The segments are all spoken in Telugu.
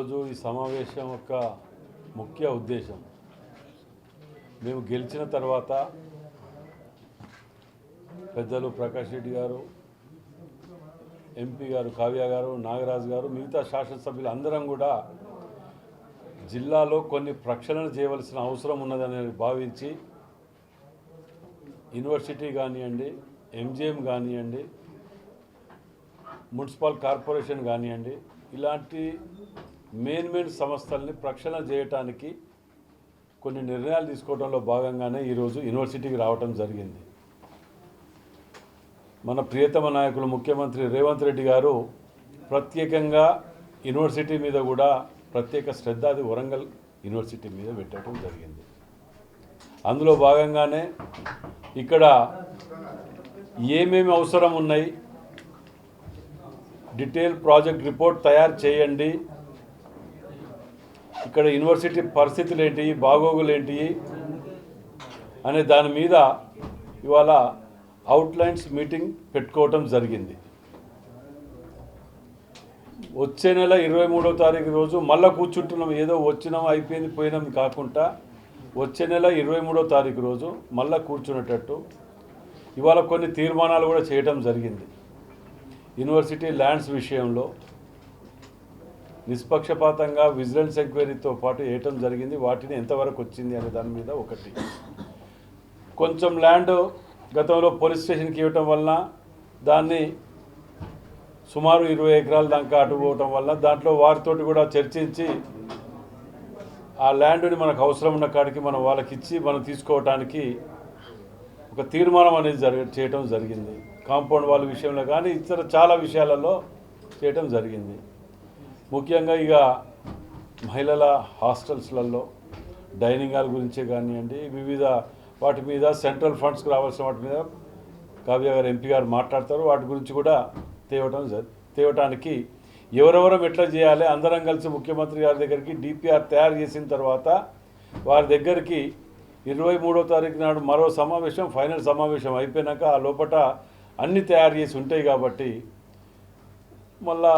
రోజు ఈ సమావేశం యొక్క ముఖ్య ఉద్దేశం. మేము గెలిచిన తర్వాత పెద్దలు ప్రకాష్ రెడ్డి గారు ఎంపీ గారు కావ్య గారు నాగరాజు గారు మిగతా శాసనసభ్యులు అందరం కూడా జిల్లాలో కొన్ని ప్రక్షాళన చేయవలసిన అవసరం ఉన్నదని భావించి యూనివర్సిటీ కానివ్వండి ఎంజిఎం కానివ్వండి మున్సిపల్ కార్పొరేషన్ కానివ్వండి ఇలాంటి మెయిన్ మెయిన్ సంస్థల్ని ప్రక్షణ చేయటానికి కొన్ని నిర్ణయాలు తీసుకోవడంలో భాగంగానే ఈరోజు యూనివర్సిటీకి రావటం జరిగింది. మన ప్రియతమ నాయకులు ముఖ్యమంత్రి రేవంత్ రెడ్డి గారు ప్రత్యేకంగా యూనివర్సిటీ మీద కూడా ప్రత్యేక శ్రద్ధ అది వరంగల్ యూనివర్సిటీ మీద పెట్టడం జరిగింది. అందులో భాగంగానే ఇక్కడ ఏమేమి అవసరం ఉన్నాయి డీటెయిల్ ప్రాజెక్ట్ రిపోర్ట్ తయారు చేయండి ఇక్కడ యూనివర్సిటీ పరిస్థితులు ఏంటి బాగోగులు ఏంటి అనే దాని మీద ఇవాళ అవుట్లైన్స్ మీటింగ్ పెట్టుకోవటం జరిగింది. వచ్చే నెల ఇరవై మూడో తారీఖు రోజు మళ్ళీ కూర్చుంటున్నాం ఏదో వచ్చినాం అయిపోయింది పోయినాం కాకుండా వచ్చే నెల ఇరవై మూడో తారీఖు రోజు మళ్ళీ కూర్చునేటట్టు ఇవాళ కొన్ని తీర్మానాలు కూడా చేయటం జరిగింది. యూనివర్సిటీ ల్యాండ్స్ విషయంలో నిష్పక్షపాతంగా విజిలెన్స్ ఎంక్వైరీతో పాటు వేయటం జరిగింది. వాటిని ఎంతవరకు వచ్చింది అనే దాని మీద ఒకటి. కొంచెం ల్యాండ్ గతంలో పోలీస్ స్టేషన్కి ఇవ్వటం వలన దాన్ని సుమారు ఇరవై ఎకరాల దాకా అటు పోవటం వల్ల దాంట్లో వారితోటి కూడా చర్చించి ఆ ల్యాండ్ని మనకు అవసరం ఉన్న కాడికి మనం వాళ్ళకి ఇచ్చి మనం తీసుకోవటానికి ఒక తీర్మానం అనేది జరగ చేయటం జరిగింది. కాంపౌండ్ వాళ్ళ విషయంలో కానీ ఇతర చాలా విషయాలలో చేయటం జరిగింది. ముఖ్యంగా ఇక మహిళల హాస్టల్స్లలో డైనింగ్ హాల్ గురించే కానివ్వండి వివిధ వాటి మీద సెంట్రల్ ఫండ్స్కి రావాల్సిన వాటి మీద కావ్య గారు ఎంపీ గారు మాట్లాడతారు. వాటి గురించి కూడా తేవటం తేవటానికి ఎవరెవరం ఎట్లా చేయాలి అందరం కలిసి ముఖ్యమంత్రి గారి దగ్గరికి డిపిఆర్ తయారు చేసిన తర్వాత వారి దగ్గరికి ఇరవై మూడో తారీఖు నాడు మరో సమావేశం ఫైనల్ సమావేశం అయిపోయినాక ఆ లోపట అన్నీ తయారు చేసి ఉంటాయి కాబట్టి మళ్ళా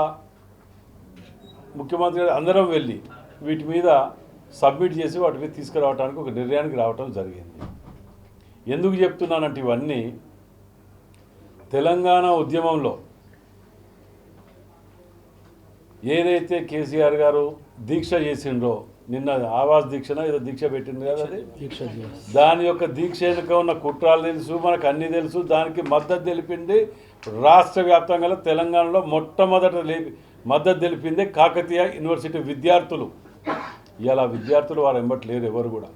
ముఖ్యమంత్రి గారు అందరం వెళ్ళి వీటి మీద సబ్మిట్ చేసి వాటి మీద తీసుకురావడానికి ఒక నిర్ణయానికి రావటం జరిగింది. ఎందుకు చెప్తున్నానంటే ఇవన్నీ తెలంగాణ ఉద్యమంలో ఏదైతే కేసీఆర్ గారు దీక్ష చేసిండ్రో నిన్న ఆవాస్ దీక్షన ఏదో దీక్ష పెట్టింది కదా అది? దాని యొక్క దీక్ష వెనుక ఉన్న కుట్రాలు తెలుసు మనకు అన్ని తెలుసు దానికి మద్దతు తెలిపింది రాష్ట్ర వ్యాప్తంగా తెలంగాణలో మొట్టమొదట లేపి మద్దతు తెలిపిందే కాకతీయ యూనివర్సిటీ విద్యార్థులు. ఇలా విద్యార్థులు వారు ఎంబట్లేరు ఎవరు కూడా.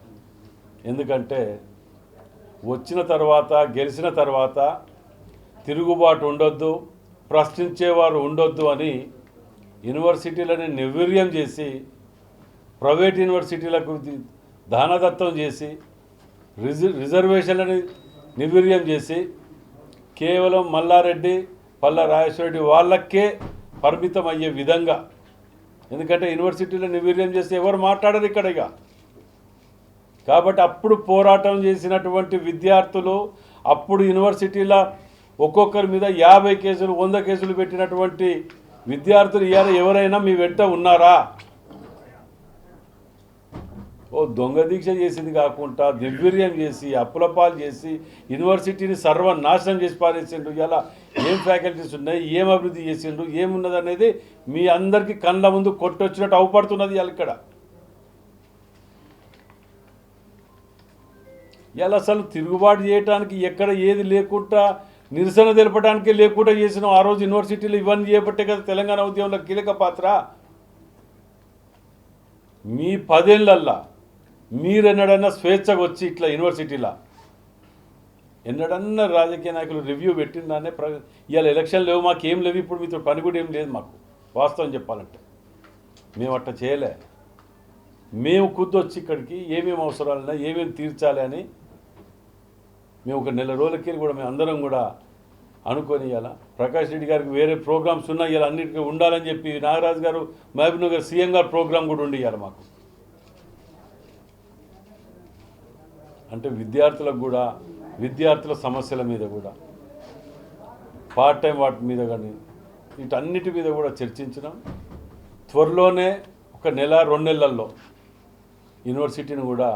ఎందుకంటే వచ్చిన తర్వాత గెలిచిన తర్వాత తిరుగుబాటు ఉండొద్దు ప్రశ్నించేవారు ఉండొద్దు అని యూనివర్సిటీలని నిర్వీర్యం చేసి ప్రైవేట్ యూనివర్సిటీలకు దానదత్తం చేసి రిజ రిజర్వేషన్లని నిర్వీర్యం చేసి కేవలం మల్లారెడ్డి పల్ల రాజేశ్వరరెడ్డి వాళ్ళకే పరిమితం అయ్యే విధంగా. ఎందుకంటే యూనివర్సిటీలో నిర్వీర్యం చేస్తే ఎవరు మాట్లాడరు ఇక్కడ ఇక. కాబట్టి అప్పుడు పోరాటం చేసినటువంటి విద్యార్థులు అప్పుడు యూనివర్సిటీల ఒక్కొక్కరి మీద యాభై కేసులు వంద కేసులు పెట్టినటువంటి విద్యార్థులు ఇవాళ ఎవరైనా మీ వెంట ఉన్నారా? ఓ దొంగ దీక్ష చేసింది కాకుండా దివ్యర్యం చేసి అప్పులపాలు చేసి యూనివర్సిటీని సర్వనాశనం చేసి పారేసిండ్రు. ఇలా ఏం ఫ్యాకల్టీస్ ఉన్నాయి? ఏం అభివృద్ధి చేసిండ్రు? ఏమున్నది అనేది మీ అందరికీ కళ్ళ ముందు కొట్టొచ్చినట్టు అవపడుతున్నది ఇక్కడ. ఇలా అసలు తిరుగుబాటు చేయడానికి ఎక్కడ ఏది లేకుండా నిరసన తెలపడానికి లేకుండా చేసిన ఆ రోజు యూనివర్సిటీలు ఇవన్నీ చేపట్టే కదా తెలంగాణ ఉద్యమంలో కీలక పాత్ర? మీ పదేళ్ళల్లా మీరెన్నడన్నా స్వేచ్ఛగా వచ్చి ఇట్లా యూనివర్సిటీలా? ఎన్నడన్నా రాజకీయ నాయకులు రివ్యూ పెట్టిందానే ప్ర ఇవాళ ఎలక్షన్ లేవు మాకు ఏం లేవు ఇప్పుడు మీతో పని కూడా ఏం లేదు మాకు. వాస్తవం చెప్పాలంటే. మేము అట్లా చేయలే. మేము కుద్దొచ్చి ఇక్కడికి ఏమేమి అవసరాలన్నా ఏమేమి తీర్చాలి అని మేము ఒక నెల రోజులకి కూడా మేము అందరం కూడా అనుకొని ఇలా ప్రకాష్ రెడ్డి గారికి వేరే ప్రోగ్రామ్స్ ఉన్నాయి ఇలా అన్నిటికీ ఉండాలని చెప్పి నాగరాజు గారు మహబూబ్ నగర్ సీఎం గారు ప్రోగ్రామ్ కూడా ఉండి ఇవాళ మాకు. అంటే విద్యార్థులకు కూడా విద్యార్థుల సమస్యల మీద కూడా పార్ట్ టైం వాటి మీద కానీ వీటన్నిటి మీద కూడా చర్చించినాం. త్వరలోనే ఒక నెల రెండు నెలల్లో యూనివర్సిటీని కూడా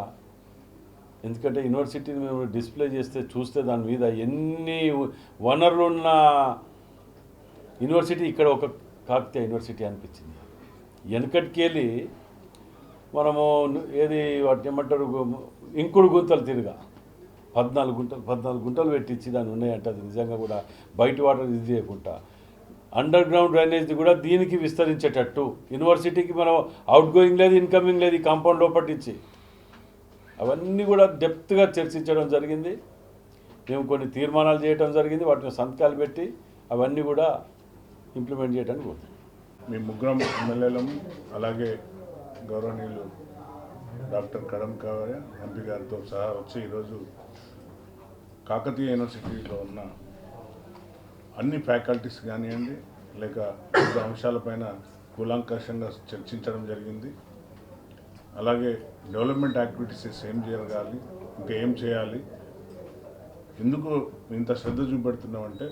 ఎందుకంటే యూనివర్సిటీని మేము డిస్ప్లే చేస్తే చూస్తే దాని మీద ఎన్ని వనరులు ఉన్న యూనివర్సిటీ ఇక్కడ ఒక కాకతీయ యూనివర్సిటీ అనిపించింది. వెనకటికి వెళ్ళి మనము ఏది వాటిని ఏమంటారు ఇంకుడు గుంతలు తిరుగా. పద్నాలుగు గుంటలు పద్నాలుగు గుంటలు పెట్టించి దాన్ని ఉన్నాయంట. అది నిజంగా కూడా బయట వాటర్ ఇది చేయకుండా. అండర్ గ్రౌండ్ డ్రైనేజ్ కూడా దీనికి విస్తరించేటట్టు. యూనివర్సిటీకి మనం అవుట్ గోయింగ్ లేదు ఇన్కమింగ్ లేదు ఈ కాంపౌండ్ లోపట్టించి అవన్నీ కూడా డెప్త్గా చర్చించడం జరిగింది. మేము కొన్ని తీర్మానాలు చేయడం జరిగింది. వాటిని సంతకాలు పెట్టి అవన్నీ కూడా ఇంప్లిమెంట్ చేయడానికి పోతుంది మీ ముగ్గురం ఎమ్మెల్యేలం అలాగే గౌరవనీయులు డాక్టర్ కడం కావ్య ఎంపీ గారితో సహా వచ్చి ఈరోజు కాకతీయ యూనివర్సిటీలో ఉన్న అన్ని ఫ్యాకల్టీస్ కానివ్వండి లేక వివిధ అంశాలపైన కూలంకషంగా చర్చించడం జరిగింది. అలాగే డెవలప్మెంట్ యాక్టివిటీస్ ఏం జరగాలి ఇంకా ఏం చేయాలి ఎందుకు ఇంత శ్రద్ధ చూపెడుతున్నామంటే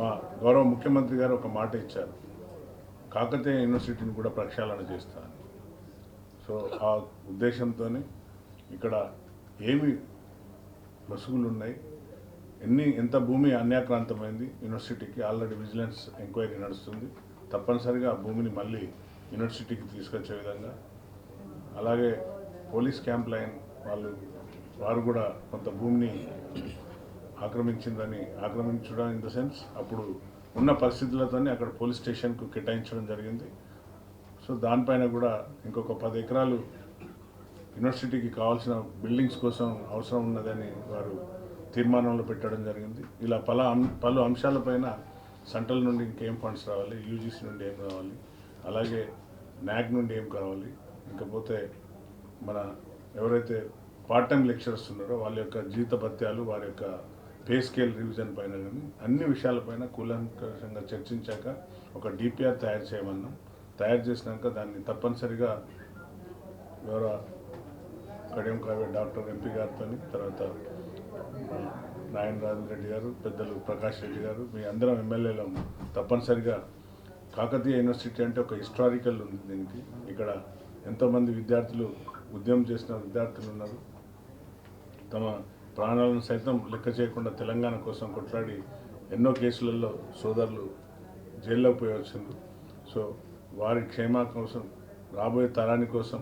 మా గౌరవ ముఖ్యమంత్రి గారు ఒక మాట ఇచ్చారు. కాకతీయ యూనివర్సిటీని కూడా ప్రక్షాళన చేస్తాను. సో ఆ ఉద్దేశంతోనే ఇక్కడ ఏమి లొసుగులు ఉన్నాయి ఎన్ని ఎంత భూమి అన్యాక్రాంతమైంది. యూనివర్సిటీకి ఆల్రెడీ విజిలెన్స్ ఎంక్వైరీ నడుస్తుంది. తప్పనిసరిగా ఆ భూమిని మళ్ళీ యూనివర్సిటీకి తీసుకొచ్చే విధంగా. అలాగే పోలీస్ క్యాంప్ లైన్ వాళ్ళు వారు కూడా కొంత భూమిని ఆక్రమించిందని ఆక్రమించడం ఇన్ ద సెన్స్ అప్పుడు ఉన్న పరిస్థితులతోనే అక్కడ పోలీస్ స్టేషన్కు కేటాయించడం జరిగింది. సో దానిపైన కూడా ఇంకొక పది ఎకరాలు యూనివర్సిటీకి కావాల్సిన బిల్డింగ్స్ కోసం అవసరం ఉన్నదని వారు తీర్మానంలో పెట్టడం జరిగింది. ఇలా పల అం- పలు అంశాలపైన సెంట్రల్ నుండి ఇంకేం ఫండ్స్ రావాలి యూజీసీ నుండి ఏం రావాలి అలాగే న్యాక్ నుండి ఏం కావాలి ఇంకపోతే మన ఎవరైతే పార్ట్ టైం లెక్చరర్స్ ఉన్నారో వాళ్ళ యొక్క జీత భత్యాలు వారి యొక్క పే స్కేల్ రివిజన్ పైన కానీ అన్ని విషయాలపైన కూలంకషంగా చర్చించాక ఒక డిపిఆర్ తయారు చేయమన్నాం. తయారు చేసినాక దాన్ని తప్పనిసరిగా గౌరవ కడియం కావ్య డాక్టర్ ఎంపీ గారితో తర్వాత నాయన రాజన్ రెడ్డి గారు పెద్దలు ప్రకాష్ రెడ్డి గారు మీ అందరం ఎమ్మెల్యేలు. తప్పనిసరిగా కాకతీయ యూనివర్సిటీ అంటే ఒక హిస్టారికల్ ఉంది దీనికి. ఇక్కడ ఎంతోమంది విద్యార్థులు ఉద్యమం చేసిన విద్యార్థులు ఉన్నారు. తమ ప్రాణాలను సైతం లెక్క చేయకుండా తెలంగాణ కోసం కొట్లాడి ఎన్నో కేసులలో సోదరులు జైల్లోకి పోయి వచ్చిండ్రు. సో వారి క్షేమ కోసం రాబోయే తరాని కోసం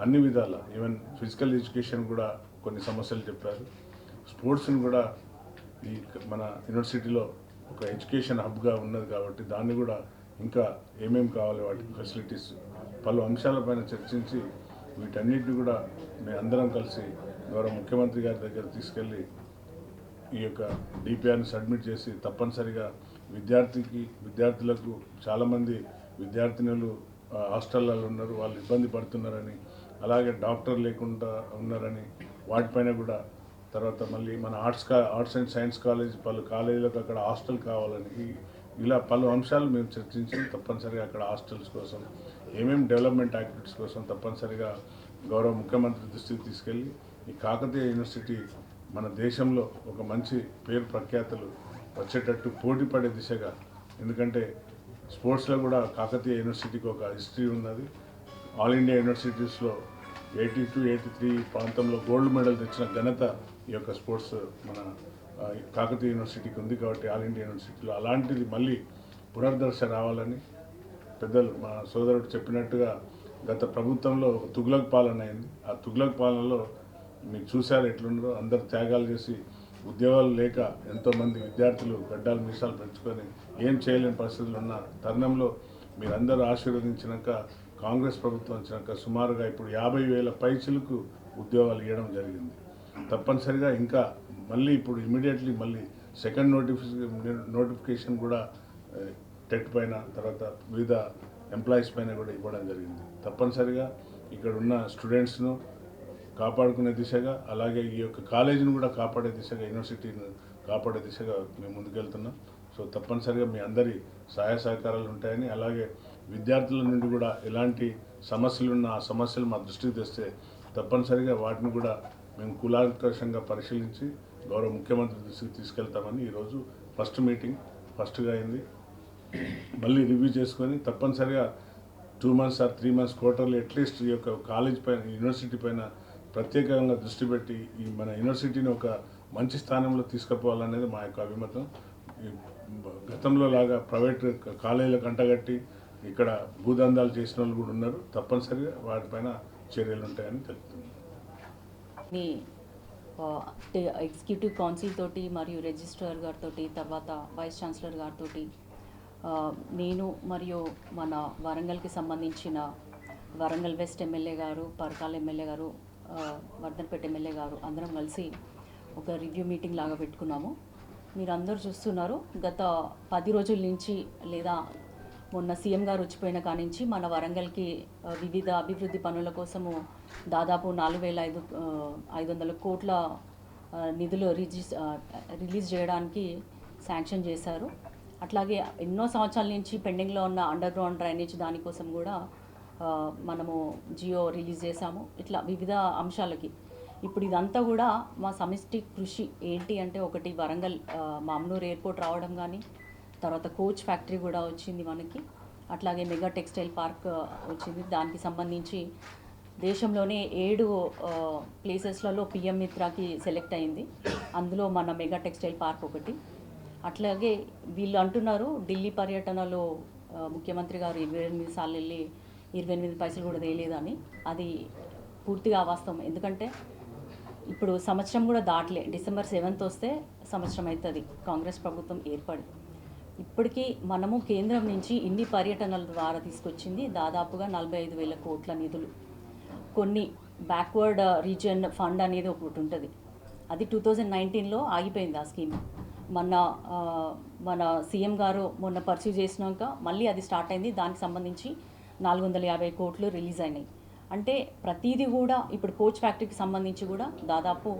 అన్ని విధాల ఈవెన్ ఫిజికల్ ఎడ్యుకేషన్ కూడా కొన్ని సమస్యలు చెప్పారు. స్పోర్ట్స్ని కూడా ఈ మన యూనివర్సిటీలో ఒక ఎడ్యుకేషన్ హబ్గా ఉన్నది కాబట్టి దాన్ని కూడా ఇంకా ఏమేమి కావాలి వాటికి ఫెసిలిటీస్ పలు అంశాలపైన చర్చించి వీటన్నిటిని కూడా మేము అందరం కలిసి గౌరవ ముఖ్యమంత్రి గారి దగ్గర తీసుకెళ్ళి ఈ యొక్క డిపిఆర్ని సబ్మిట్ చేసి తప్పనిసరిగా విద్యార్థికి విద్యార్థులకు చాలామంది విద్యార్థినులు హాస్టళ్ళలో ఉన్నారు వాళ్ళు ఇబ్బంది పడుతున్నారని అలాగే డాక్టర్ లేకుండా ఉన్నారని వాటిపైన కూడా తర్వాత మళ్ళీ మన ఆర్ట్స్ కా ఆర్ట్స్ అండ్ సైన్స్ కాలేజ్ పలు కాలేజీలకు అక్కడ హాస్టల్ కావాలని ఇలా పలు అంశాలు మేము చర్చించి తప్పనిసరిగా అక్కడ హాస్టల్స్ కోసం ఏమేమి డెవలప్మెంట్ యాక్టివిటీస్ కోసం తప్పనిసరిగా గౌరవ ముఖ్యమంత్రి దృష్టికి తీసుకెళ్ళి ఈ కాకతీయ యూనివర్సిటీ మన దేశంలో ఒక మంచి పేరు ప్రఖ్యాతలు వచ్చేటట్టు పోటీ పడే దిశగా ఎందుకంటే స్పోర్ట్స్లో కూడా కాకతీయ యూనివర్సిటీకి ఒక హిస్టరీ ఉన్నది. ఆల్ ఇండియా యూనివర్సిటీస్లో ఎయిటీ టు ఎయిటీ త్రీ ప్రాంతంలో గోల్డ్ మెడల్ తెచ్చిన ఘనత ఈ యొక్క స్పోర్ట్స్ మన కాకతీయ యూనివర్సిటీకి ఉంది కాబట్టి ఆల్ ఇండియా యూనివర్సిటీలో అలాంటిది మళ్ళీ పునర్దర్శ రావాలని పెద్దలు మా సోదరుడు చెప్పినట్టుగా గత ప్రభుత్వంలో ఒక తుగ్లక్ పాలన అయింది. ఆ తుగ్లక్ పాలనలో మీరు చూశారు ఎట్లుండో అందరు త్యాగాలు చేసి ఉద్యోగాలు లేక ఎంతోమంది విద్యార్థులు గడ్డాలు మీసాలు పెంచుకొని ఏం చేయలేని పరిస్థితులు ఉన్న తరుణంలో మీరందరూ ఆశీర్వదించినాక కాంగ్రెస్ ప్రభుత్వం వచ్చినాక సుమారుగా ఇప్పుడు యాభై వేల పైచులకు ఉద్యోగాలు ఇవ్వడం జరిగింది. తప్పనిసరిగా ఇంకా మళ్ళీ ఇప్పుడు ఇమీడియట్లీ మళ్ళీ సెకండ్ నోటిఫికే నోటిఫికేషన్ కూడా టెట్ పైన తర్వాత వివిధ ఎంప్లాయీస్ పైన కూడా ఇవ్వడం జరిగింది. తప్పనిసరిగా ఇక్కడ ఉన్న స్టూడెంట్స్ను కాపాడుకునే దిశగా అలాగే ఈ యొక్క కాలేజీని కూడా కాపాడే దిశగా యూనివర్సిటీని కాపాడే దిశగా మేము ముందుకెళ్తున్నాం. సో తప్పనిసరిగా మీ అందరి సహాయ సహకారాలు ఉంటాయని అలాగే విద్యార్థుల నుండి కూడా ఎలాంటి సమస్యలు ఉన్న ఆ సమస్యలు మా దృష్టికి తెస్తే తప్పనిసరిగా వాటిని కూడా మేము కులాకర్షంగా పరిశీలించి గౌరవ ముఖ్యమంత్రి దృష్టికి తీసుకెళ్తామని ఈరోజు ఫస్ట్ మీటింగ్ ఫస్ట్గా అయింది. మళ్ళీ రివ్యూ చేసుకొని తప్పనిసరిగా two months or three months quarterly at least ఈ యొక్క కాలేజ్ పైన యూనివర్సిటీ పైన ప్రత్యేకంగా దృష్టి పెట్టి ఈ మన యూనివర్సిటీని ఒక మంచి స్థానంలో తీసుకుపోవాలనేది మా యొక్క అభిమతం. ఈ గతంలో లాగా ప్రైవేట్ కాలేజీలకు అంటగట్టి ఇక్కడ భూదందాలు చేసిన వాళ్ళు కూడా ఉన్నారు. తప్పనిసరిగా వాటిపైన చర్యలు ఉంటాయని తెలుపుతుంది మీ టే- ఎగ్జిక్యూటివ్ కౌన్సిల్ తోటి మరియు రిజిస్ట్రార్ గారితో తర్వాత వైస్ ఛాన్సలర్ గారితో నేను మరియు మన వరంగల్కి సంబంధించిన వరంగల్ వెస్ట్ ఎమ్మెల్యే గారు పరకాల ఎమ్మెల్యే గారు వర్ధన్పేట ఎమ్మెల్యే గారు అందరం కలిసి ఒక రివ్యూ మీటింగ్ లాగా పెట్టుకున్నాము. మీరు అందరూ చూస్తున్నారు గత పది రోజుల నుంచి లేదా మొన్న సీఎం గారు వచ్చిపోయిన కానించి నుంచి మన వరంగల్కి వివిధ అభివృద్ధి పనుల కోసము దాదాపు నాలుగు వేల ఐదు ఐదు వందల కోట్ల నిధులు రిజిస్ రిలీజ్ చేయడానికి శాంక్షన్ చేశారు. అట్లాగే ఎన్నో సంవత్సరాల నుంచి పెండింగ్లో ఉన్న అండర్ గ్రౌండ్ డ్రైనేజ్ దానికోసం కూడా మనము జియో రిలీజ్ చేశాము. ఇట్లా వివిధ అంశాలకి. ఇప్పుడు ఇదంతా కూడా మా సమిష్టి కృషి ఏంటి అంటే ఒకటి వరంగల్ ఆ, మామనూరు ఎయిర్పోర్ట్ రావడం కానీ తర్వాత కోచ్ ఫ్యాక్టరీ కూడా వచ్చింది మనకి. అట్లాగే మెగా టెక్స్టైల్ పార్క్ వచ్చింది. దానికి సంబంధించి దేశంలోనే ఏడు ప్లేసెస్లలో పిఎం మిత్రాకి సెలెక్ట్ అయింది. అందులో మన మెగా టెక్స్టైల్ పార్క్ ఒకటి. అట్లాగే వీళ్ళు అంటున్నారు ఢిల్లీ పర్యటనలో ముఖ్యమంత్రి గారు ఇరవై ఎనిమిది సార్లు వెళ్ళి ఇరవై ఎనిమిది పైసలు కూడా వేయలేదని. అది పూర్తిగా అవాస్తవం. ఎందుకంటే ఇప్పుడు సంవత్సరం కూడా దాటలే. డిసెంబర్ సెవెంత్ వస్తే సంవత్సరం అవుతుంది. కాంగ్రెస్ ప్రభుత్వం ఏర్పడి. ఇప్పటికీ మనము కేంద్రం నుంచి ఇన్ని పర్యటనల ద్వారా తీసుకొచ్చింది దాదాపుగా నలభై ఐదు వేల కోట్ల నిధులు. కొన్ని బ్యాక్వర్డ్ రీజియన్ ఫండ్ అనేది ఒకటి ఉంటుంది. అది టూ థౌజండ్ నైన్టీన్లో ఆగిపోయింది ఆ స్కీమ్. మన మన సీఎం గారు మొన్న పర్సూ చేసినాక మళ్ళీ అది స్టార్ట్ అయింది. దానికి సంబంధించి నాలుగు వందల యాభై కోట్లు రిలీజ్ అయినాయి. అంటే ప్రతిదీ కూడా ఇప్పుడు కోచ్ ఫ్యాక్టరీకి సంబంధించి కూడా దాదాపు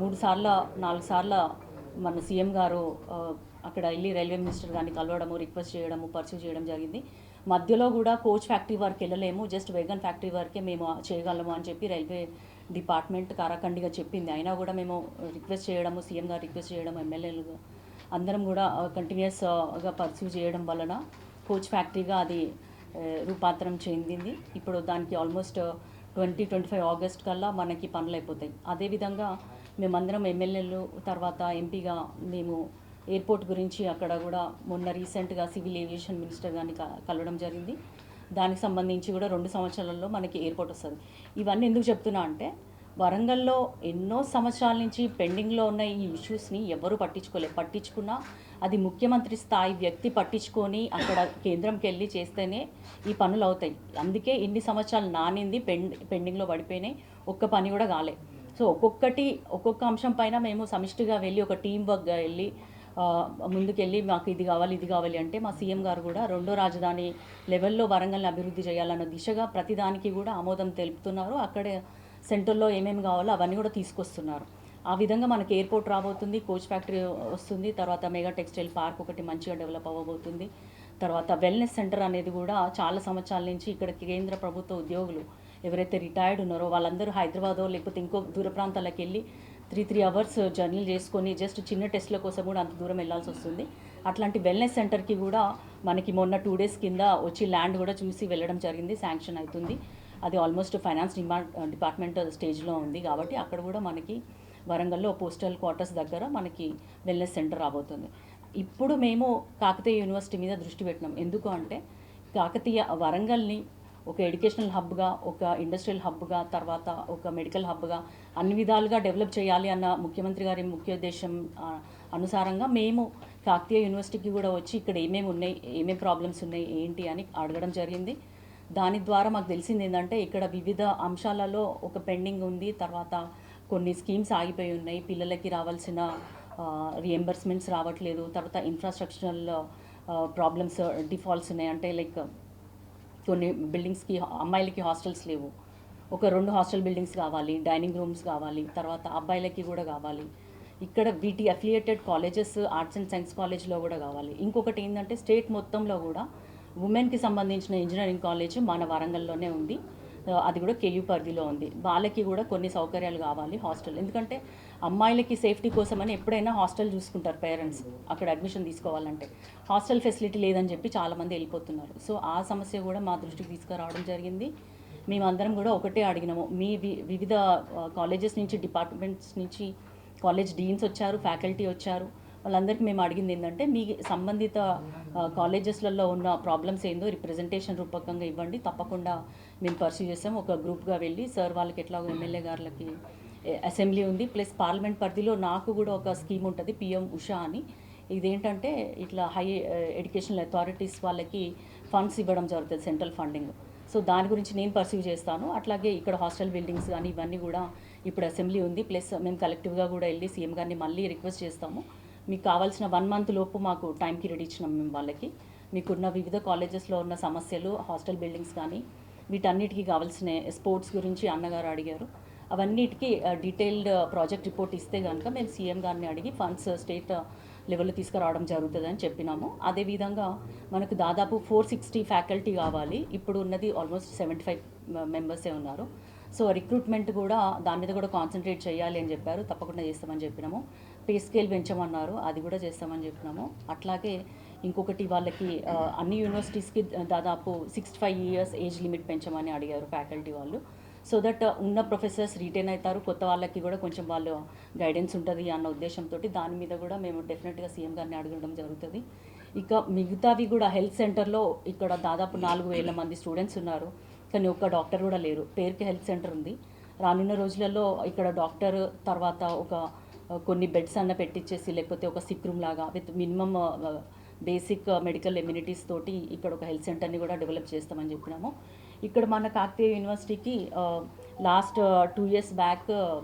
మూడు సార్ల నాలుగు సార్ల మన సీఎం గారు అక్కడ వెళ్ళి రైల్వే మినిస్టర్ గారిని కలవడము రిక్వెస్ట్ చేయడము పర్సూ చేయడం జరిగింది. మధ్యలో కూడా కోచ్ ఫ్యాక్టరీ వరకు వెళ్ళలేము జస్ట్ వేగన్ ఫ్యాక్టరీ వరకే మేము చేయగలము అని చెప్పి రైల్వే డిపార్ట్మెంట్ కారాఖండిగా చెప్పింది. అయినా కూడా మేము రిక్వెస్ట్ చేయడము సీఎం గారు రిక్వెస్ట్ చేయడం ఎమ్మెల్యేలు అందరం కూడా కంటిన్యూస్గా పర్సూ చేయడం వలన కోచ్ ఫ్యాక్టరీగా అది రూపాంతరం చెందింది. ఇప్పుడు దానికి almost twenty twenty five August కల్లా మనకి పనులు అయిపోతాయి. అదేవిధంగా మేమందరం ఎమ్మెల్యేలు తర్వాత ఎంపీగా మేము ఎయిర్పోర్ట్ గురించి అక్కడ కూడా మొన్న రీసెంట్గా సివిల్ ఏవియేషన్ మినిస్టర్ గారిని కలవడం జరిగింది. దానికి సంబంధించి కూడా రెండు సంవత్సరాలలో మనకి ఎయిర్పోర్ట్ వస్తుంది. ఇవన్నీ ఎందుకు చెప్తున్నా అంటే వరంగల్లో ఎన్నో సంవత్సరాల నుంచి పెండింగ్లో ఉన్న ఈ ఇష్యూస్ని ఎవరు పట్టించుకోలేదు పట్టించుకున్నా అది ముఖ్యమంత్రి స్థాయి వ్యక్తి పట్టించుకొని అక్కడ కేంద్రంకి వెళ్ళి చేస్తేనే ఈ పనులు అవుతాయి అందుకే ఇన్ని సంవత్సరాలు నానింది పెండ్ పెండింగ్లో పడిపోయినాయి. ఒక్క పని కూడా కాలే. సో ఒక్కొక్కటి ఒక్కొక్క అంశం పైన మేము సమిష్టిగా వెళ్ళి ఒక టీం వర్క్గా వెళ్ళి ముందుకెళ్ళి మాకు ఇది కావాలి ఇది కావాలి అంటే మా సీఎం గారు కూడా రెండో రాజధాని లెవెల్లో వరంగల్ని అభివృద్ధి చేయాలన్న దిశగా ప్రతిదానికి కూడా ఆమోదం తెలుపుతున్నారు. అక్కడే సెంటర్లో ఏమేమి కావాలో అవన్నీ కూడా తీసుకొస్తున్నారు. ఆ విధంగా మనకి ఎయిర్పోర్ట్ రాబోతుంది కోచ్ ఫ్యాక్టరీ వస్తుంది తర్వాత మెగా టెక్స్టైల్ పార్క్ ఒకటి మంచిగా డెవలప్ అవ్వబోతుంది. తర్వాత వెల్నెస్ సెంటర్ అనేది కూడా చాలా సంవత్సరాల నుంచి ఇక్కడ కేంద్ర ప్రభుత్వ ఉద్యోగులు ఎవరైతే రిటైర్డ్ ఉన్నారో వాళ్ళందరూ హైదరాబాదో లేకపోతే ఇంకో దూర ప్రాంతాలకు వెళ్ళి త్రీ త్రీ అవర్స్ జర్నీలు చేసుకొని జస్ట్ చిన్న టెస్ట్ల కోసం కూడా అంత దూరం వెళ్ళాల్సి వస్తుంది. అట్లాంటి వెల్నెస్ సెంటర్కి కూడా మనకి మొన్న టూ డేస్ కింద వచ్చి ల్యాండ్ కూడా చూసి వెళ్ళడం జరిగింది శాంక్షన్ అవుతుంది. అది ఆల్మోస్ట్ ఫైనాన్స్ డిమాండ్ డిపార్ట్మెంట్ స్టేజ్లో ఉంది కాబట్టి అక్కడ కూడా మనకి వరంగల్లో పోస్టల్ క్వార్టర్స్ దగ్గర మనకి వెల్నెస్ సెంటర్ రాబోతుంది. ఇప్పుడు మేము కాకతీయ యూనివర్సిటీ మీద దృష్టి పెట్టినాం. ఎందుకు అంటే కాకతీయ వరంగల్ని ఒక ఎడ్యుకేషనల్ హబ్గా ఒక ఇండస్ట్రియల్ హబ్గా తర్వాత ఒక మెడికల్ హబ్గా అన్ని విధాలుగా డెవలప్ చేయాలి అన్న ముఖ్యమంత్రి గారి ముఖ్య ఉద్దేశం అనుసారంగా మేము కాకతీయ యూనివర్సిటీకి కూడా వచ్చి ఇక్కడ ఏమేమి ఉన్నాయి ఏమేమి ప్రాబ్లమ్స్ ఉన్నాయి ఏంటి అని అడగడం జరిగింది. దాని ద్వారా మాకు తెలిసింది ఏంటంటే ఇక్కడ వివిధ అంశాలలో ఒక పెండింగ్ ఉంది. తర్వాత కొన్ని స్కీమ్స్ ఆగిపోయి ఉన్నాయి. పిల్లలకి రావాల్సిన రియంబర్స్మెంట్స్ రావట్లేదు. తర్వాత ఇన్ఫ్రాస్ట్రక్చరల్ ప్రాబ్లమ్స్ డిఫాల్ట్స్ ఉన్నాయి. అంటే లైక్ కొన్ని బిల్డింగ్స్కి అమ్మాయిలకి హాస్టల్స్ లేవు. ఒక రెండు హాస్టల్ బిల్డింగ్స్ కావాలి డైనింగ్ రూమ్స్ కావాలి తర్వాత అబ్బాయిలకి కూడా కావాలి. ఇక్కడ వీటి affiliated colleges arts and science కాలేజ్లో కూడా కావాలి. ఇంకొకటి ఏంటంటే స్టేట్ మొత్తంలో కూడా ఉమెన్కి సంబంధించిన ఇంజనీరింగ్ కాలేజ్ మన వరంగల్లోనే ఉంది. అది కూడా కేయూ పరిధిలో ఉంది. వాళ్ళకి కూడా కొన్ని సౌకర్యాలు కావాలి హాస్టల్. ఎందుకంటే అమ్మాయిలకి సేఫ్టీ కోసమని ఎప్పుడైనా హాస్టల్ చూసుకుంటారు పేరెంట్స్ అక్కడ అడ్మిషన్ తీసుకోవాలంటే. హాస్టల్ ఫెసిలిటీ లేదని చెప్పి చాలామంది వెళ్ళిపోతున్నారు. సో ఆ సమస్య కూడా మా దృష్టికి తీసుకురావడం జరిగింది. మేమందరం కూడా ఒకటే అడిగినాము. మీ వి- వివిధ కాలేజెస్ నుంచి డిపార్ట్మెంట్స్ నుంచి కాలేజ్ డీన్స్ వచ్చారు ఫ్యాకల్టీ వచ్చారు. వాళ్ళందరికీ మేము అడిగింది ఏంటంటే మీ సంబంధిత కాలేజెస్లలో ఉన్న ప్రాబ్లమ్స్ ఏందో రిప్రజెంటేషన్ రూపకంగా ఇవ్వండి. తప్పకుండా మేము పర్సూ చేస్తాం ఒక గ్రూప్గా వెళ్ళి సార్ వాళ్ళకి ఎట్లా ఎమ్మెల్యే గారులకి అసెంబ్లీ ఉంది. ప్లస్ పార్లమెంట్ పరిధిలో నాకు కూడా ఒక స్కీమ్ ఉంటుంది పిఎం ఉషా అని. ఇదేంటంటే ఇట్లా హై ఎడ్యుకేషనల్ అథారిటీస్ వాళ్ళకి ఫండ్స్ ఇవ్వడం జరుగుతుంది సెంట్రల్ ఫండింగ్ సో దాని గురించి నేను పర్సీవ్ చేస్తాను. అట్లాగే ఇక్కడ హాస్టల్ బిల్డింగ్స్ కానీ ఇవన్నీ కూడా ఇప్పుడు అసెంబ్లీ ఉంది. ప్లస్ మేము కలెక్టివ్గా కూడా వెళ్ళి సీఎం గారిని మళ్ళీ రిక్వెస్ట్ చేస్తాము. మీకు కావాల్సిన వన్ మంత్ లోపు మాకు టైం పీరియడ్ ఇచ్చినాం మేము వాళ్ళకి. మీకున్న వివిధ కాలేజెస్లో ఉన్న సమస్యలు హాస్టల్ బిల్డింగ్స్ కానీ వీటన్నిటికీ కావాల్సిన స్పోర్ట్స్ గురించి అన్నగారు అడిగారు. అవన్నిటికీ డీటెయిల్డ్ ప్రాజెక్ట్ రిపోర్ట్ ఇస్తే కనుక మేము సీఎం గారిని అడిగి ఫండ్స్ స్టేట్ లెవెల్లో తీసుకురావడం జరుగుతుందని చెప్పినాము. అదేవిధంగా మనకు దాదాపు ఫోర్ సిక్స్టీ ఫ్యాకల్టీ కావాలి. ఇప్పుడు ఉన్నది ఆల్మోస్ట్ సెవెంటీ ఫైవ్ మెంబర్సే ఉన్నారు. సో రిక్రూట్మెంట్ కూడా దాని మీద కూడా కాన్సన్ట్రేట్ చేయాలి అని చెప్పారు. తప్పకుండా చేస్తామని చెప్పినాము. పే స్కేల్ పెంచమన్నారు. అది కూడా చేస్తామని చెప్పినాము. అట్లాగే ఇంకొకటి వాళ్ళకి అన్ని యూనివర్సిటీస్కి దాదాపు sixty five years age limit పెంచమని అడిగారు ఫ్యాకల్టీ వాళ్ళు. సో దట్ uh, ఉన్న ప్రొఫెసర్స్ రిటైన్ అవుతారు. కొత్త వాళ్ళకి కూడా కొంచెం వాళ్ళు గైడెన్స్ ఉంటుంది అన్న ఉద్దేశంతో దాని మీద కూడా మేము డెఫినెట్గా సీఎం గారిని అడగడం జరుగుతుంది. ఇక మిగతావి కూడా హెల్త్ సెంటర్లో ఇక్కడ దాదాపు నాలుగు వేల మంది స్టూడెంట్స్ ఉన్నారు. కానీ ఒక్క డాక్టర్ కూడా లేరు. పేరుకి హెల్త్ సెంటర్ ఉంది. రానున్న రోజులలో ఇక్కడ డాక్టర్ తర్వాత ఒక కొన్ని బెడ్స్ అన్న పెట్టించేసి లేకపోతే ఒక సిక్ రూమ్ లాగా with minimum basic medical amenities తోటి ఇక్కడ ఒక హెల్త్ సెంటర్ని కూడా డెవలప్ చేస్తామని చెప్పినాము. ఇక్కడ మన కాకతీయ యూనివర్సిటీకి last two years back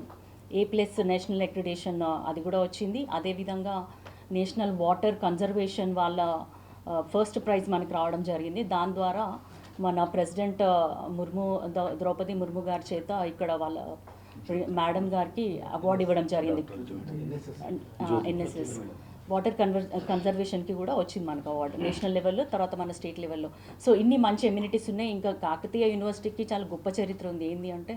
A plus national accreditation అది కూడా వచ్చింది. అదేవిధంగా నేషనల్ వాటర్ కన్జర్వేషన్ వాళ్ళ ఫస్ట్ ప్రైజ్ మనకి రావడం జరిగింది. దాని ద్వారా మన ప్రెసిడెంట్ ముర్ము ద్రౌ- ద్రౌపది ముర్ము గారి చేత ఇక్కడ వాళ్ళ మేడం గారికి అవార్డు ఇవ్వడం జరిగింది. ఎన్ఎస్ఎస్ వాటర్ కన్వర్ కన్జర్వేషన్కి కూడా వచ్చింది మనకు అవార్డు నేషనల్ లెవెల్లో తర్వాత మన స్టేట్ లెవెల్లో. సో ఇన్ని మంచి ఎమ్యూనిటీస్ ఉన్నాయి. ఇంకా కాకతీయ యూనివర్సిటీకి చాలా గొప్ప చరిత్ర ఉంది. ఏంటి అంటే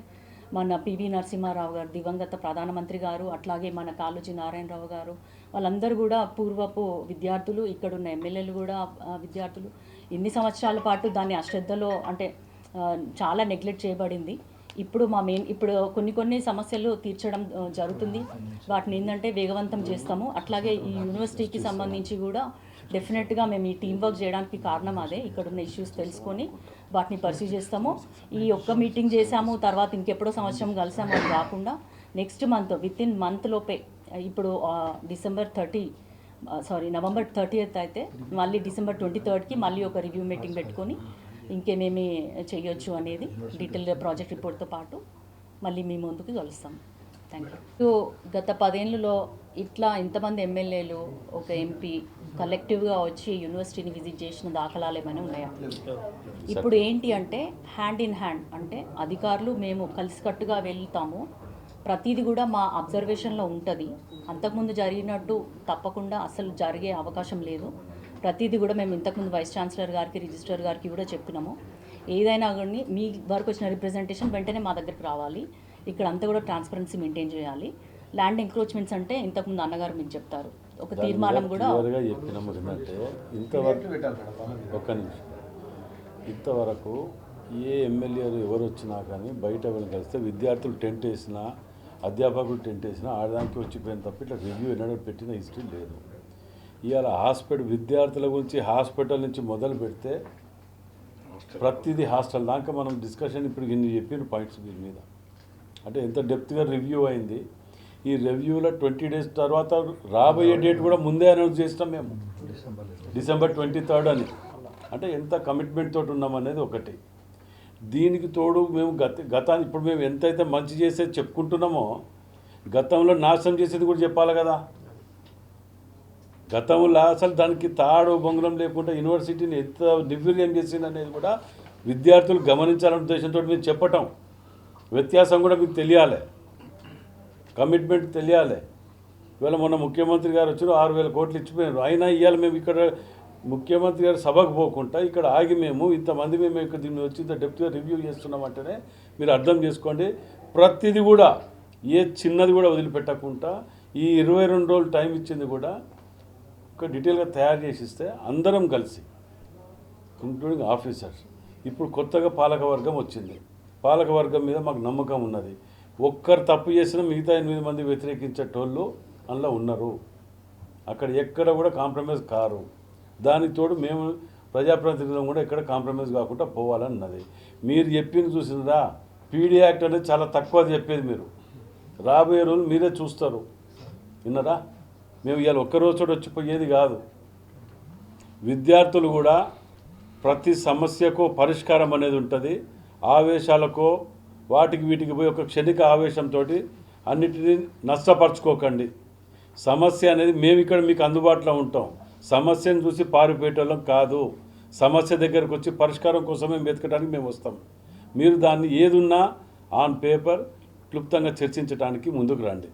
మన పివి నరసింహారావు గారు దివంగత ప్రధానమంత్రి గారు అట్లాగే మన కాళోజీ నారాయణరావు గారు వాళ్ళందరూ కూడా పూర్వపు విద్యార్థులు ఇక్కడ ఉన్న ఎమ్మెల్యేలు కూడా విద్యార్థులు. ఎన్ని సంవత్సరాల పాటు దాన్ని అశ్రద్ధలో అంటే చాలా నెగ్లెక్ట్ చేయబడింది. ఇప్పుడు మా మెయిన్ ఇప్పుడు కొన్ని కొన్ని సమస్యలు తీర్చడం జరుగుతుంది. వాటిని ఏంటంటే వేగవంతం చేస్తాము. అట్లాగే ఈ యూనివర్సిటీకి సంబంధించి కూడా డెఫినెట్గా మేము ఈ టీం వర్క్ చేయడానికి కారణం అదే. ఇక్కడ ఉన్న ఇష్యూస్ తెలుసుకొని వాటిని పర్సూ చేస్తాము. ఈ ఒక్క మీటింగ్ చేసాము తర్వాత ఇంకెప్పుడో సంవత్సరం కలిసాము అది కాకుండా next month within month లోపే ఇప్పుడు December thirty sorry November thirtieth అయితే మళ్ళీ డిసెంబర్ ట్వంటీ థర్డ్కి మళ్ళీ ఒక రివ్యూ మీటింగ్ పెట్టుకొని ఇంకేమేమి చేయొచ్చు అనేది డీటెయిల్ ప్రాజెక్ట్ రిపోర్ట్తో పాటు మళ్ళీ మీ ముందుకు కలుస్తాం. థ్యాంక్ యూ గత పదేళ్ళలో ఇట్లా ఇంతమంది ఎమ్మెల్యేలు ఒక ఎంపీ కలెక్టివ్గా వచ్చి యూనివర్సిటీని విజిట్ చేసిన దాఖలాలు ఏమైనా ఉన్నాయా? ఇప్పుడు ఏంటి అంటే హ్యాండ్ ఇన్ హ్యాండ్ అంటే అధికారులు మేము కలిసికట్టుగా వెళ్తాము. ప్రతిది కూడా మా అబ్జర్వేషన్లో ఉంటుంది. అంతకుముందు జరిగినట్టు తప్పకుండా అసలు జరిగే అవకాశం లేదు. ప్రతిదీ కూడా మేము ఇంతకుముందు వైస్ ఛాన్సలర్ గారికి రిజిస్టర్ గారికి కూడా చెప్పినాము. ఏదైనా కానీ మీ వరకు వచ్చిన రిప్రజెంటేషన్ వెంటనే మా దగ్గరికి రావాలి. ఇక్కడ అంతా కూడా ట్రాన్స్పరెన్సీ మెయింటైన్ చేయాలి. ల్యాండ్ ఎంక్రోచ్మెంట్స్ అంటే ఇంతకుముందు అన్నగారు మీకు చెప్తారు. ఒక తీర్మానం కూడా చెప్పినాము. ఇంతవరకు ఒక్క నిమిషం. ఇంతవరకు ఏ ఎమ్మెల్యేలు ఎవరు వచ్చినా కానీ బయట వెళ్ళి కలిస్తే విద్యార్థులు టెంట్ వేసినా అధ్యాపకులు టెంట్ వేసినా ఆడదానికి వచ్చిపోయిన తప్ప ఇట్లా రివ్యూ ఎన్నడూ పెట్టిన హిస్టరీ లేదు. ఇవాళ హాస్పిటల్ విద్యార్థుల గురించి హాస్పిటల్ నుంచి మొదలు పెడితే ప్రతిదీ హాస్టల్. దాకా మనం డిస్కషన్ ఇప్పుడు ఇన్ని చెప్పిన పాయింట్స్ దీని మీద. అంటే ఎంత డెప్త్గా రివ్యూ అయింది. ఈ రివ్యూలో ట్వంటీ డేస్ తర్వాత రాబోయే డేట్ కూడా ముందే అనౌన్స్ చేస్తాం మేము. డిసెంబర్ ట్వంటీ థర్డ్ అని. అంటే ఎంత కమిట్మెంట్ తోటి ఉన్నామనేది ఒకటి. దీనికి తోడు మేము గత గతాన్ని ఇప్పుడు మేము ఎంతైతే మంచి చేసేది చెప్పుకుంటున్నామో గతంలో నాశనం చేసేది కూడా చెప్పాలి కదా. గతంలో అసలు దానికి తాడు బొంగరం లేకుండా యూనివర్సిటీని ఎంత నిర్వీర్యం చేసింది అనేది కూడా విద్యార్థులు గమనించాలనే ఉద్దేశంతో మేము చెప్పటం. వ్యత్యాసం కూడా మీకు తెలియాలి. కమిట్మెంట్ తెలియాలి. ఇవాళ మొన్న ముఖ్యమంత్రి గారు వచ్చారు ఆరు వేల కోట్లు ఇచ్చిపోయారు అయినా ఇవాళ మేము ఇక్కడ ముఖ్యమంత్రి గారు సభకు పోకుండా ఇక్కడ ఆగి మేము ఇంతమంది మేము ఇక్కడ దీన్ని వచ్చి ఇంత డెప్త్గా రివ్యూ చేస్తున్నామంటేనే మీరు అర్థం చేసుకోండి. ప్రతిదీ కూడా ఏ చిన్నది కూడా వదిలిపెట్టకుండా ఈ ఇరవై రెండు రోజులు టైం ఇచ్చింది కూడా ఒక డీటెయిల్గా తయారు చేసి ఇస్తే అందరం కలిసి ఇంక్లూడింగ్ ఆఫీసర్స్ ఇప్పుడు కొత్తగా పాలకవర్గం వచ్చింది. పాలకవర్గం మీద మాకు నమ్మకం ఉన్నది. ఒక్కరు తప్పు చేసినా మిగతా ఎనిమిది మంది వ్యతిరేకించేటోళ్ళు అందులో ఉన్నారు. అక్కడ ఎక్కడ కూడా కాంప్రమైజ్ కారు. దానికి తోడు మేము ప్రజాప్రతినిధులం కూడా ఎక్కడ కాంప్రమైజ్ కాకుండా పోవాలన్నది. మీరు చెప్పింది చూసిందా పీడీ యాక్ట్ అనేది చాలా తక్కువ చెప్పేది మీరు. రాబోయే రోజులు మీరే చూస్తారు. విన్నరా? మేము ఇవాళ ఒక్కరోజు చోట వచ్చిపోయేది కాదు. విద్యార్థులు కూడా ప్రతి సమస్యకు పరిష్కారం అనేది ఉంటుంది. ఆవేశాలకో వాటికి వీటికి పోయి ఒక క్షణిక ఆవేశంతో అన్నిటినీ నష్టపరచుకోకండి. సమస్య అనేది మేము ఇక్కడ మీకు అందుబాటులో ఉంటాం. సమస్యను చూసి పారిపోయేటోళ్ళం కాదు. సమస్య దగ్గరకు వచ్చి పరిష్కారం కోసమే వెతకడానికి మేము వస్తాం. మీరు దాన్ని ఏదున్నా ఆన్ పేపర్ క్లుప్తంగా చర్చించడానికి ముందుకు రండి.